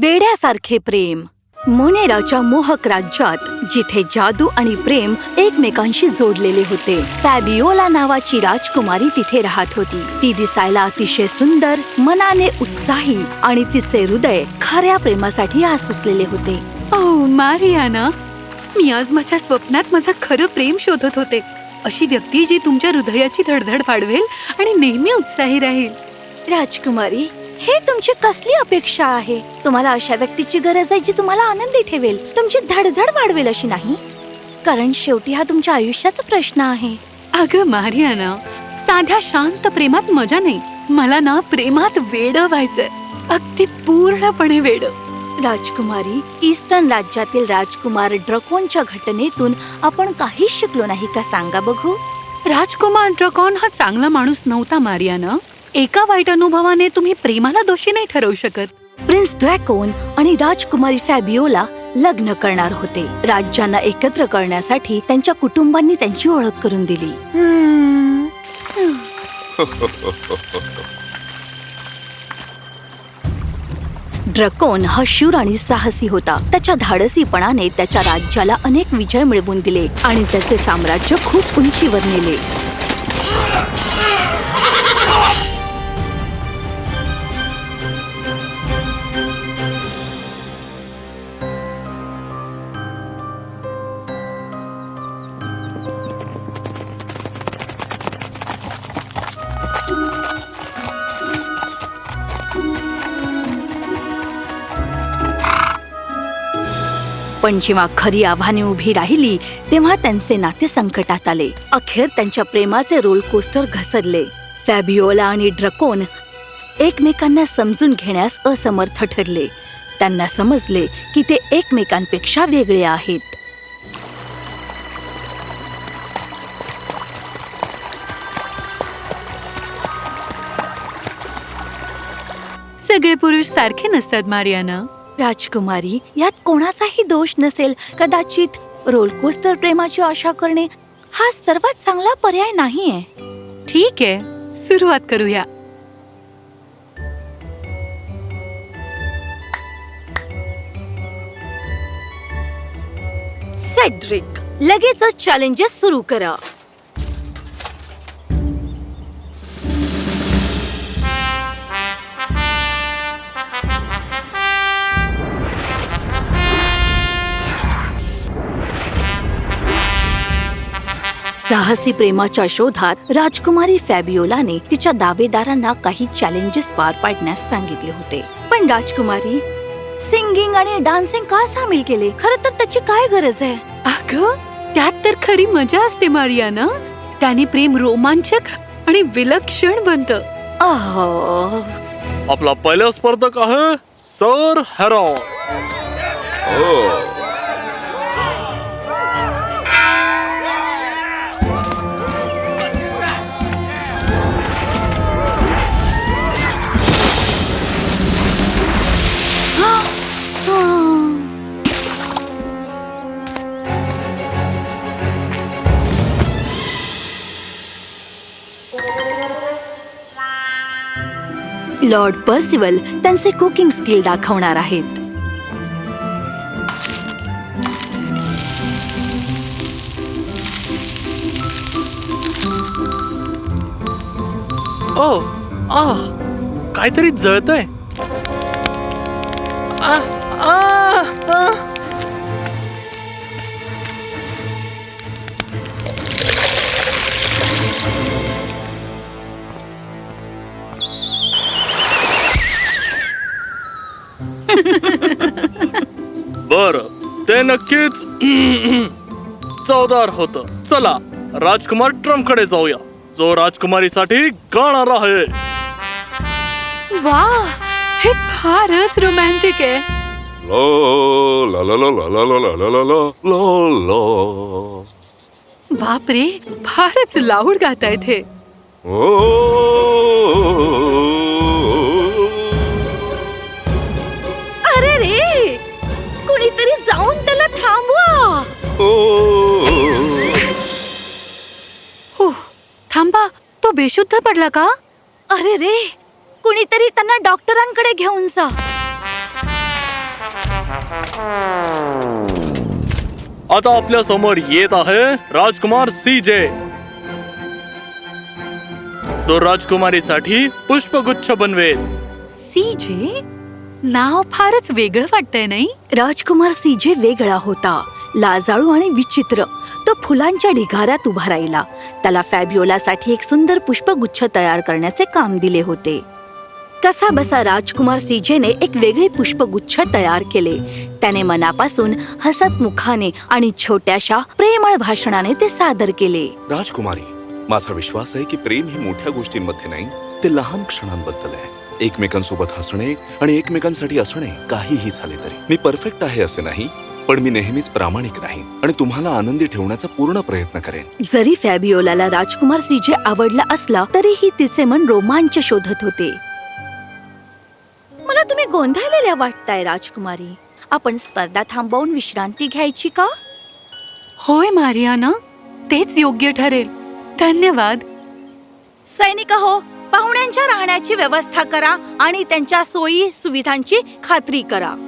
वेड्यासारखे प्रेम. मोनेराच्या मोहक राज्यात जिथे जादू आणि प्रेम एकमेकांशी जोडलेले होते. फॅबिओला नावाची राजकुमारी तिथे राहत होती. ती दिसायला अतिशय सुंदर मनाने उत्साही आणि तिचे हृदय खऱ्या प्रेमासाठी आसुसलेले होते. ओ मारियाना मी आज माझ्या स्वप्नात माझं खरं प्रेम शोधत होते. अशी व्यक्ती जी तुमच्या हृदयाची धडधड वाढवेल आणि नेहमी उत्साही राहील. राजकुमारी हे तुमची कसली अपेक्षा आहे? तुम्हाला अशा व्यक्तीची गरज आहे जी तुम्हाला आनंदी ठेवेल. तुमची धडधड वाढवेल अशी नाही. कारण शेवटी हा तुमच्या आयुष्याचा प्रश्न आहे. अगं मारियाना साध्या शांत प्रेमात मजा नाही. मला ना प्रेमात वेड व्हायचंय अगदी पूर्णपणे वेड. राजकुमारी ईस्टर्न राज्यातील राजकुमार ड्रकोनच्या घटनेतून आपण काहीच शिकलो नाही का सांगा बघू? राजकुमार ड्रकॉन हा चांगला माणूस नव्हता मारियाना. एका वाईट अनुभवाने तुम्ही प्रेमाला दोषी नाही ठरवू शकत. प्रिन्स ड्रॅकोन आणि राजकुमारी फॅबिओला लग्न करणार होते. राज्यांना एकत्र करण्यासाठी त्यांच्या कुटुंबांनी त्यांची ओळख करून दिली. ड्रकोन हा शूर आणि साहसी होता. त्याच्या धाडसीपणाने त्याच्या राज्याला अनेक विजय मिळवून दिले आणि त्याचे साम्राज्य खूप उंचीवर नेले. पण जेव्हा खरी आव्हाने उभी राहिली तेव्हा त्यांचे नाते संकटात आले. अखेर त्यांच्या प्रेमाचे रोल कोस्टर घसरले. फॅबिओला आणि ड्रकोन एकमेकांना समजून घेण्यास असमर्थ ठरले. त्यांना समजले की ते एकमेकांपेक्षा वेगळे आहेत. सगळे पुरुष सारखे नसतात मारियाना. राजकुमारी यात कोणाचाही दोष नसेल. कदाचित रोलकोस्टर प्रेमाची आशा करणे हा सर्वात चांगला पर्याय नाहीये. ठीक आहे सुरुवात करूया. सेड्रिक लगेचच चॅलेंजेस सुरू करा. साहसी प्रेमाच्या शोधात राजकुमारी फॅबिओलाने तिच्या दावेदारांना काही चॅलेंजेस पार पाडण्यास सांगितले होते. पण राजकुमारी सिंगिंग आणि डान्सिंग का सामील केले? खरं तर त्याची काय गरज आहे? अगं त्यात तर खरी मजा असते मारियाना. त्याने प्रेम रोमांचक आणि विलक्षण बनत. अहो. आपला पहिला स्पर्धक आहे सर हॅरॉन लॉर्ड पर्सिवल त्यांचे कुकिंग स्किल दाखवणार आहेत ओ आ काहीतरी जळतंय आ, आ, आ. बर ते नक्कीच चौदार होत चला राजकुमार ट्रंप कडे जाऊया जो राजकुमारीसाठी गाणार आहे वा हे फारच रोमॅन्टिक आहे बापरे फारच लाऊड गातायत हे ओ तो बेशुद्ध पडला का? अरे रे कुणीतरी त्यांना डॉक्टरांकडे घेऊन जा. आता आपल्यासमोर येत आहे राजकुमार सी जे. जो राजकुमारीसाठी पुष्पगुच्छ बनवेल. सी जे? नाव फारच वेगळं वाटतंय नाही? राजकुमार सीजे वेगळा होता. लाजाळू आणि विचित्र. तो फुलांच्या ढिगाऱ्यात उभा राहिला. त्याला फॅबिओलासाठी एक सुंदर पुष्पगुच्छ तयार करण्याचे काम दिले होते. कसा बसा राजकुमार सीजेने एक वेगळे पुष्पगुच्छ तयार केले. त्याने मनापासून हसत मुखाने आणि छोट्याशा प्रेमळ भाषणाने ते सादर केले. राजकुमारी माझा विश्वास आहे की प्रेम ही मोठ्या गोष्टींमध्ये नाही ते लहान क्षणांबद्दल आहे. एकमेकांसोबत हसणे आणि एकमेकांसाठी असणे काहीही झाले तरी. मी परफेक्ट आहे असे नाही पण मी नेहमीच प्रामाणिक राहीन आणि तुम्हाला आनंदी ठेवण्याचा पूर्ण प्रयत्न करेन. जरी फॅबिओलाला राजकुमार सीजे आवडला असला तरीही तिचे मन रोमांच शोधत होते. मला तुम्ही गोंधळलेल्या वाटताय राजकुमारी. आपण स्पर्धा थांबवून विश्रांती घ्यायची का? होय मारियाना. तेच योग्य ठरेल. धन्यवाद. सैनिक हो पाहुण्यांच्या राहण्याची व्यवस्था करा आणि त्यांच्या सोयी सुविधांची खात्री करा.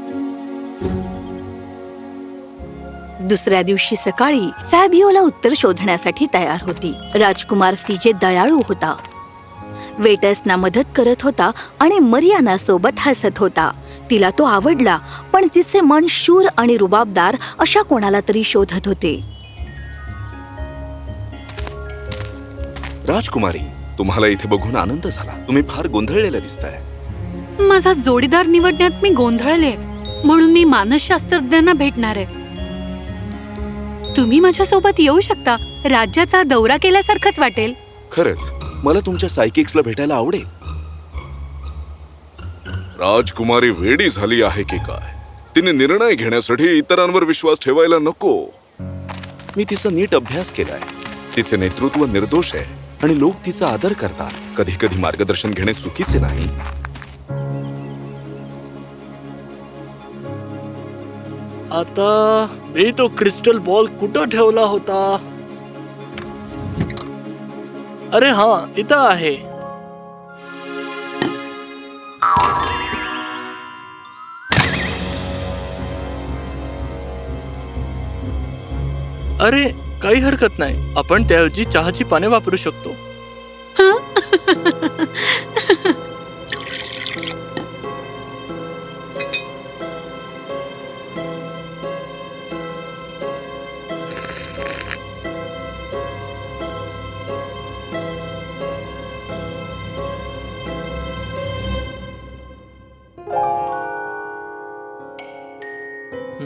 दुसऱ्या दिवशी सकाळी फॅबिओला उत्तर शोधण्यासाठी तयार होती. राजकुमार सीजे दयाळू होता. वेटर्सना मदत करत होता आणि मरियाना सोबत हसत होता. तिला तो आवडला पण तिचे मन शूर आणि रुबाबदार अशा कोणाला तरी शोधत होते. राजकुमारी तुम्हाला इथे बघून आनंद झाला. तुम्ही फार गोंधळलेल्या दिसताय. माझा जोडीदार निवडण्यात मी गोंधळले म्हणून मी मानसशास्त्रज्ञांना भेटणार आहे. तुम्ही माझ्यासोबत येऊ शकता. राज्याचा दौरा केल्यासारखंच वाटेल. खरंच. मला तुमच्या सायकिक्सला भेटायला आवडेल. राजकुमारी वेडी झाली आहे की काय? तिने निर्णय घेण्यासाठी इतरांवर विश्वास ठेवायला नको. मी तिचा नीट अभ्यास केलाय. तिचे नेतृत्व निर्दोष आहे. आणि लोक तिचा आदर करतात. कधी कधी मार्गदर्शन घेणे चुकीचे नाही. आता मी तो क्रिस्टल बॉल कुठं ठेवला होता? अरे हा इथं आहे. अरे काही हरकत नाही. आपण त्याऐवजी चहाची पाने वापरू शकतो.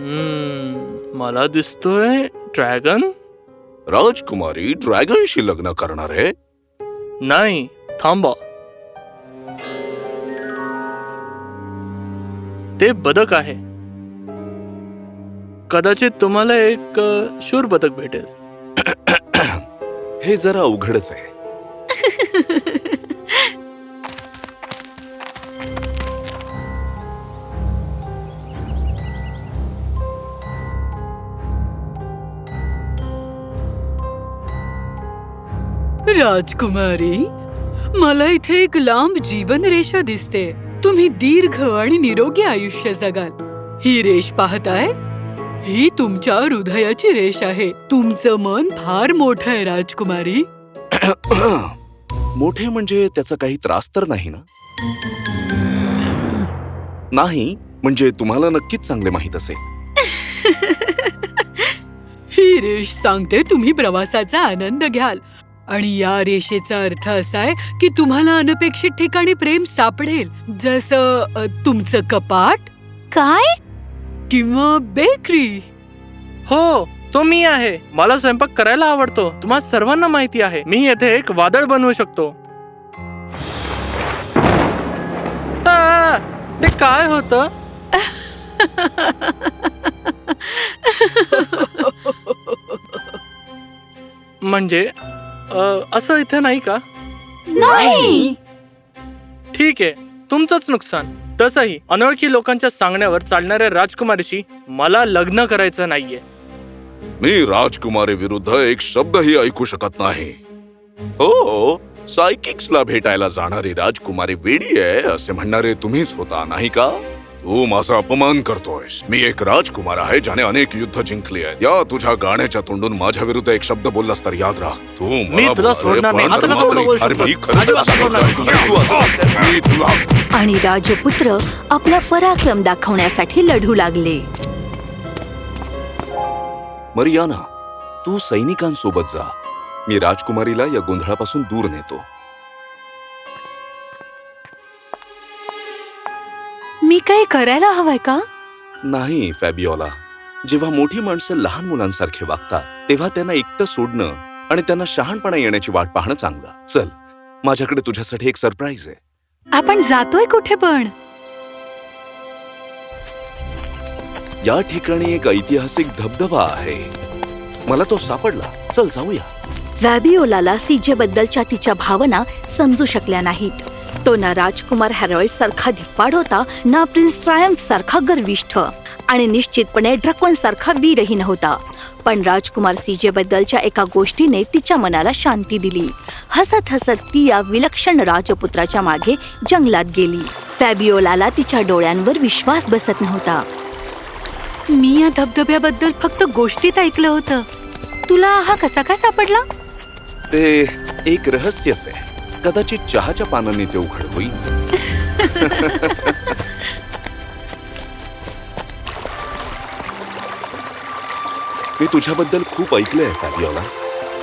हम्म, मला दिसतोय ड्रॅगन. राजकुमारी ड्रॅगनशी लग्न करणार आहे? नाही थांबा. ते बदक आहे. कदाचित तुम्हाला एक अ, शूर बदक भेटेल. हे जरा अवघडच आहे. राजकुमारी मला इथे एक लांब जीवन रेषा दिसते. तुम्ही दीर्घ आणि निरोगी आयुष्य जगाल. ही रेष पाहताय? ही तुमच्या हृदयाची रेष आहे. तुमचं मन फार मोठं आहे राजकुमारी मोठे म्हणजे त्याचा काही त्रास तर नाही ना? नाही म्हणजे तुम्हाला नक्कीच चांगले माहीत असेल. ही रेष सांगते तुम्ही प्रवासाचा आनंद घ्याल. आणि या रेषेचा अर्थ असा आहे की तुम्हाला अनपेक्षित ठिकाणी प्रेम सापडेल. जसं तुमचं कपाट काय? किंवा बेकरी. हो तो मी आहे. मला स्वयंपाक करायला आवडतो. तुम्हा सर्वांना माहिती आहे. मी येथे एक वादळ बनवू शकतो. आ, ते काय होत? म्हणजे असं इथे नाही का? नाही! ठीक आहे. तुमचंच नुकसान. तसंही अनोळखी लोकांच्या सांगण्यावर चालणाऱ्या राजकुमारीशी मला लग्न करायचं नाहीये. मी राजकुमारी विरुद्ध एक शब्दही ऐकू शकत नाही. हो सायकिक्सला भेटायला जाणारी राजकुमारी वेडी आहे असे म्हणणारे तुम्हीच होता नाही का? तू माझा अपमान करतोयस. मी एक राजकुमार आहे ज्याने अनेक युद्ध जिंकली आहेत. या तुझ्या गाण्याच्या तोंडून माझ्या विरुद्ध एक शब्द बोललास तर याद राख. तू मी तुला सोडणार नाही. असं कसं बोलू शकतो? अजिबात सोडणार नाही. मी तुला आणि राजपुत्र आपला पराक्रम दाखवण्यासाठी लढू लागले. मरियाना तू सैनिकांसोबत जा. मी राजकुमारीला या गोंधळापासून दूर नेतो. मी काही करायला हवंय का? नाही फॅबिओला. जेव्हा मोठी माणसं लहान मुलांसारखे वागतात तेव्हा त्यांना एकटं सोडणं आणि त्यांना शहाणपणा येण्याची वाट पाहणं चांगलं. चल माझ्याकडे तुझ्यासाठी एक सरप्राईज आहे. आपण जातोय कुठे पण? या ठिकाणी एक ऐतिहासिक धबधबा आहे. मला तो सापडला. चल जाऊया. फॅबिओलाला सीजे बद्दलच्या तिच्या भावना समजू शकल्या नाहीत. तो ना राजकुमार हॅरॉल्ड सारखा धिप्पाड होता ना प्रिन्स ट्रायम्फ सारखा गर्विष्ठ. आणि निश्चितपणे ड्रकवन सारखा वीरही नव्हता पण राजकुमार सीजे बद्दलच्या एका गोष्टीने तिच्या मनाला शांती दिली. हसत हसत ती या विलक्षण राजपुत्राच्या मागे जंगलात गेली. फॅबिओलाला तिच्या डोळ्यांवर विश्वास बसत नव्हता. मी या धबधब्याबद्दल फक्त गोष्टीत ऐकलं होतं. तुला हा कसा काय सापडला? ते एक रहस्यच आहे. कदाचित चहाच्या पानांनी ते उघड होईल. मी तुझ्याबद्दल खूप ऐकलंय फॅबिओला.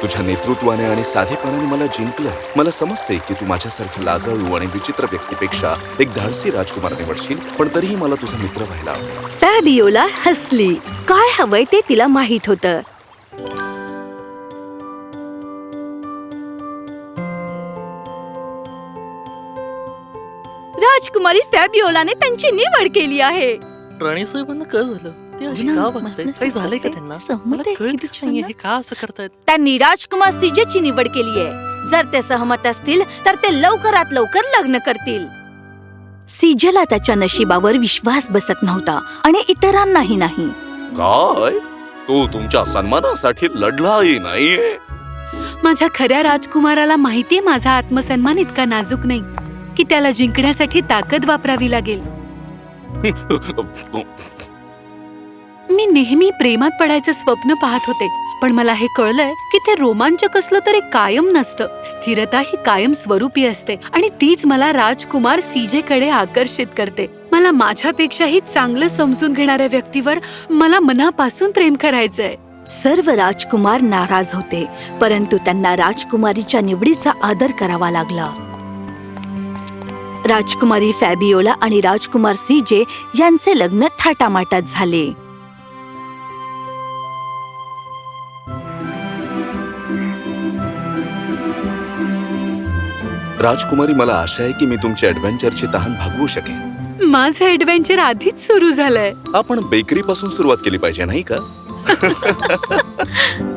तुझ्या नेतृत्वाने आणि साधेपणाने मला जिंकलंय. मला समजते की तू माझ्यासारख्या लाजाळू आणि विचित्र व्यक्तीपेक्षा एक धाडसी राजकुमार निवडशील पण तरीही मला तुझा मित्र व्हायला फॅबिओला हसली. काय हवंय ते तिला माहीत होतं. राजकुमारी फॅबिओलाने त्यांची निवड केली आहे. राणीसाहेबांना काय झालं. ते अशी हो ना, का मला काही झालंय का. त्यांना? सहमत मला आहे, कळतच किती नाहीये छान हे का असं करतायत? त्यांनी राजकुमार सीजेची निवड केली आहे. जर ते सहमत असतील तर ते लवकरात लवकर लग्न करतील. सीजेला त्याच्या नशिबावर विश्वास बसत नव्हता आणि इतरांनाही नाही. काय? तू तुमच्या सन्मानासाठी लढलाही नाहीये? माझ्या खऱ्या राजकुमाराला माहितीये माझा आत्मसन्मान इतका नाजूक नाही. की त्याला जिंकण्यासाठी ताकद वापरावी लागेल. मी नेहमी प्रेमात पडायचं स्वप्न पाहत होते पण मला हे कळलंय की ते रोमांचक असलं तरी कायम नसतं. स्थिरता ही कायम स्वरूपी असते आणि तीच मला राजकुमार सीजे कडे आकर्षित करते. मला माझ्यापेक्षाही चांगलं समजून घेणाऱ्या व्यक्तीवर मला मनापासून प्रेम करायचंय. सर्व राजकुमार नाराज होते परंतु त्यांना राजकुमारीच्या निवडीचा आदर करावा लागला. राजकुमारी फॅबिओला आणि राजकुमार सीजे यांचे लग्न थाटामाटात झाले. राजकुमारी मला आशा आहे की मी तुमच्या ऍडव्हेंचरची तहान भागवू शकेन. माझं ऍडव्हेंचर आधीच सुरू झालंय. आपण बेकरी पासून सुरुवात केली पाहिजे नाही का?